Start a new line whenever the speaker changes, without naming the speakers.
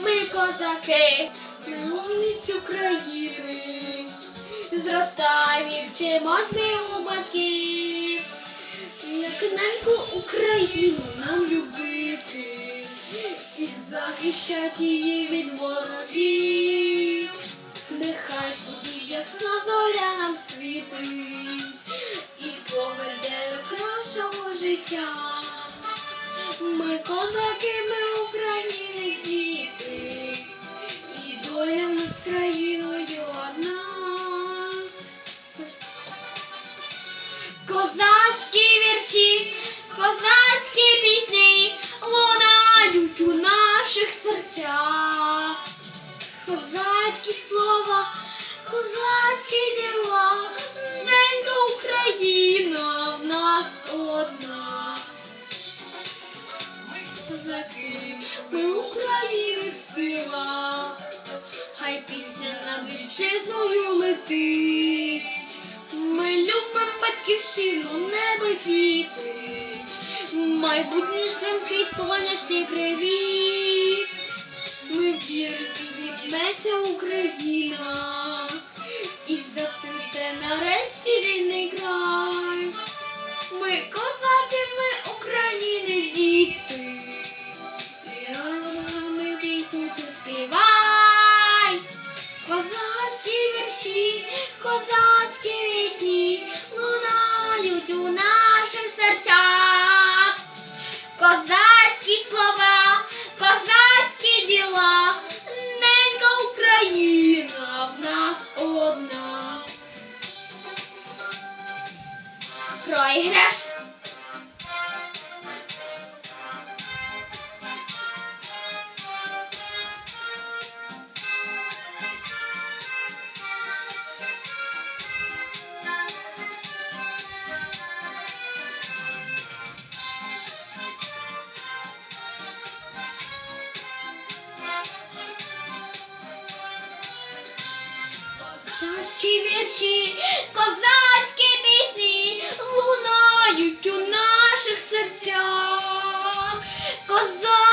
Ми козаки, юність України, зростаємо і вчимось ми у батьків, як неньку Україну нам любити і захищати її від ворогів. Нехай тоді ясна зоря нам світить і поведе до кращого життя. Ми козаки, ми України діти, і доля над країною одна. Козацькі вірші, козацькі пісні лунають у наших серцях. Козацькі слова, козацькі діла, Козаки, ми України сила, хай пісня над вітчизною летить. Ми любимо батьківщину, небо діти, майбутнішим свій сонячний привіт. Ми віримо, відметься Україна, і запите нарешті рідний край. Ми Козацькі вірші, козацькі пісні лунають у наших серцях. Козацькі слова, козацькі діла, ненька Україна в нас одна. Проіграш. Козацькі вірші, козацькі пісні лунають у наших серцях. Коза...